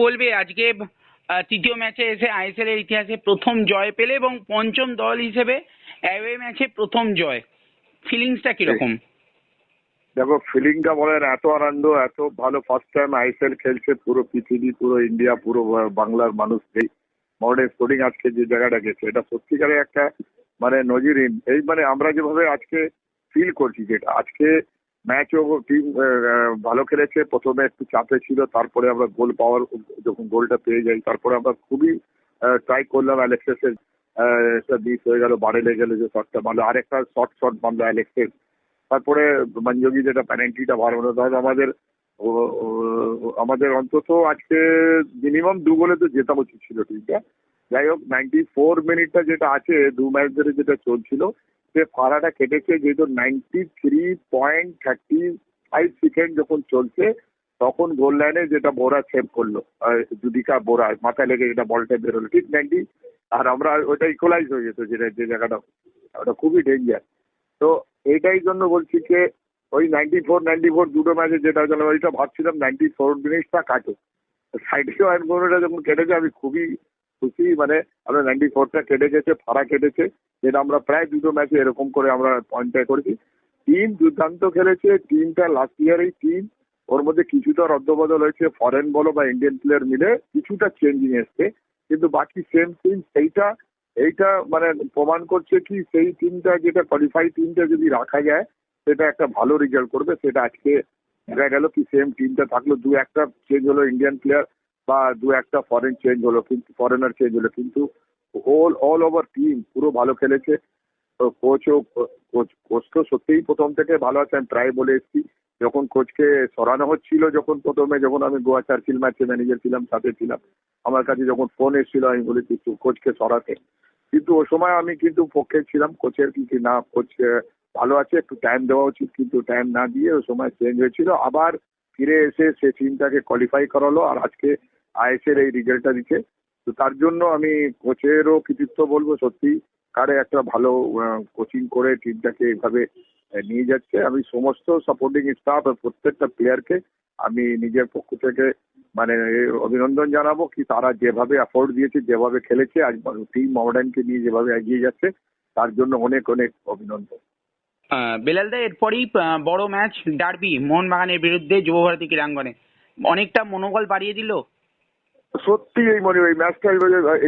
বলবে, আজকে তৃতীয় ম্যাচে এসে আইএসএল এর ইতিহাসে প্রথম জয় পেলে এবং পঞ্চম দল হিসেবে অ্যাওয়ে ম্যাচে প্রথম জয়। ফিলিংসটা কীরকম? দেখো ফিলিংটা বলেন, এত আনন্দ, এত ভালো ফার্স্ট টাইম আইএসএল খেলছে, পুরো পৃথিবী, পুরো ইন্ডিয়া পুরো বাংলার মানুষ এই মডার্ন স্পোর্টিং আজকে যে জায়গাটা গেছে, এটা সত্যিকারের একটা মানে নজিরহীন এই মানে আমরা যেভাবে আজকে ফিল করছি যেটা আজকে ম্যাচও ভালো খেলেছে। প্রথমে একটু চাপে ছিল, তারপরে আমরা গোল পাওয়ার, যখন গোলটা পেয়ে যাই, তারপরে আমরা খুবই ট্রাই করলাম অ্যালেক্সেসের একটা মিস হয়ে গেল বাড়ে লেগে গেল যে শটটা মারলো। আরেকটা শর্ট শট মারলো অ্যালেক্সের তারপরে মঞ্জুগি যেটা পেনাল্টিটা বার হলো, তাহলে আমাদের আমাদের অন্তত আজকে মিনিমাম দু গোলে তো জেতা উচিত ছিল টিমটা যাই হোক নাইনটি ফোর মিনিটটা যেটা আছে, দু ম্যাচ ধরে যেটা চলছিল সে ফাড়াটা কেটেছে যেহেতু ninety three point thirty five second যখন চলছে, তখন গোল লাইনে যেটা বোরা সেভ করল জুদিকা বোরা, মাথায় লেগে যেটা বলটা বেরোলো, ঠিক নাইনটি আর আমরা ওটা ইকোলাইজ হয়ে যেত যেটা যে জায়গাটা, ওটা খুবই ডেঞ্জার তো এইটাই জন্য বলছি যে, ওই নাইনটি ফোর নাইনটি ফোর দুটো ম্যাচে যেটা যেন ওইটা ভাবছিলাম নাইনটি ফোর মিনিটটা কাটে সাইডে ওয়ান গোলটা যখন কেটেছে, আমি খুবই খুশি মানে আমরা নাইনটি ফোরটা কেটে গেছে, ফাড়া কেটেছে, যেটা আমরা প্রায় দুটো ম্যাচে এরকম করে আমরা পয়েন্টটা করেছি। টিম দুর্দান্ত খেলেছে, টিমটা লাস্ট ইয়ারের টিম ওর মধ্যে কিছুটা রদ্দবদল হয়েছে ফরেন বলো বা ইন্ডিয়ান প্লেয়ার মিলে কিছুটা চেঞ্জিং এসছে, কিন্তু বাকি সেম টিম সেইটা, এইটা মানে প্রমাণ করছে কি, সেই টিমটা যেটা কোয়ালিফাই টিমটা যদি রাখা যায়, সেটা একটা ভালো রেজাল্ট করবে, সেটা আজকে দেখা গেল কি সেম টিমটা থাকল, দু একটা চেঞ্জ হলো ইন্ডিয়ান প্লেয়ার বা দু একটা ফরেন চেঞ্জ হলো কিন্তু ফরেনার চেঞ্জ হলো কিন্তু অল অল ওভার টিম পুরো ভালো খেলেছে। কোচও কোচ কোচ তো সত্যিই প্রথম থেকে ভালো আছে, আমি প্রায় বলে এসেছি। যখন কোচকে সরানো হচ্ছিল যখন প্রথমে, যখন আমি গোয়া চার্চিল ম্যাচে ম্যানেজার ছিলাম, সাথে ছিলাম, আমার কাছে যখন ফোন এসেছিল, আমি বলেছি কোচকে সরাতে। কিন্তু ও সময় আমি কিন্তু পক্ষে ছিলাম কোচের কি না কোচ ভালো আছে, একটু টাইম দেওয়া উচিত, কিন্তু টাইম না দিয়ে ও সময় চেঞ্জ হয়েছিল। আবার ফিরে এসে সে টিমটাকে কোয়ালিফাই করালো, আর আজকে আইএসের এই রেজাল্টটা দিচ্ছে। তো তার জন্য আমি কোচেরও কৃতিত্ব বলব সত্যি। কারে একটা ভালো কোচিং করে টিমটাকে এইভাবে আহ, নিয়ে যাচ্ছে। আমি সমস্ত সাপোর্টিং স্টাফ প্রত্যেকটা প্লেয়ারকে আমি নিজের পক্ষ থেকে মানে অভিনন্দন জানাব কি তারা যেভাবে অ্যাফোর্ড দিয়েছে যেভাবে খেলেছে আজ টিম মডার্নকে নিয়ে যেভাবে এগিয়ে যাচ্ছে তার জন্য অনেক অনেক অভিনন্দন। আহ, বেলাল দা এরপরেই বড় ম্যাচ ডার্বি মোহনবাগানের বিরুদ্ধে যুবভারতী ক্রীড়াঙ্গনে। অনেকটা মনোবল বাড়িয়ে দিল সত্যি এই মনে এই ম্যাচটা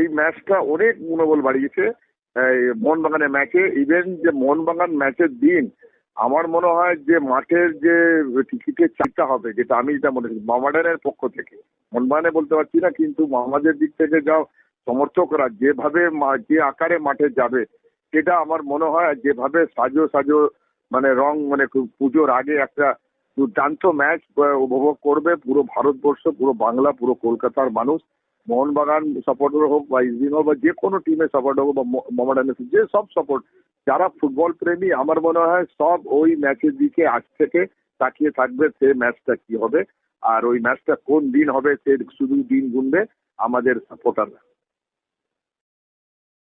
এই ম্যাচটা অনেক মনোবল বাড়িয়েছে। মোহনবাগানের ম্যাচে ইভেন যে মোহনবাগান ম্যাচের দিন, আমার মনে হয় যে মাঠের যে টিকিটের চাপটা হবে, যেটা আমি যেটা মনে করি, মামাডানের পক্ষ থেকে মোহনবাগানে বলতে পারছি না, কিন্তু আমাদের দিক থেকে যাও সমর্থকরা যেভাবে যে আকারে মাঠে যাবে, সেটা আমার মনে হয় যেভাবে সাজো সাজো মানে রং মানে পুজোর আগে একটা দুর্দান্ত ম্যাচ উপভোগ করবে পুরো ভারতবর্ষ, পুরো বাংলা, পুরো কলকাতার মানুষ। মোহনবাগান সাপোর্টার হোক বা ইস্টিং হোক বা যে কোনো টিমের সাপোর্ট হোক বা মোহামেডান যে সব সাপোর্ট যারা ফুটবল প্রেমী, আমার মনে হয় সব ওই ম্যাচের দিকে আজ থেকে তাকিয়ে থাকবে সে ম্যাচটা কি হবে, আর ওই ম্যাচটা কোন দিন হবে সে শুধু দিন গুনবে আমাদের সাপোর্টাররা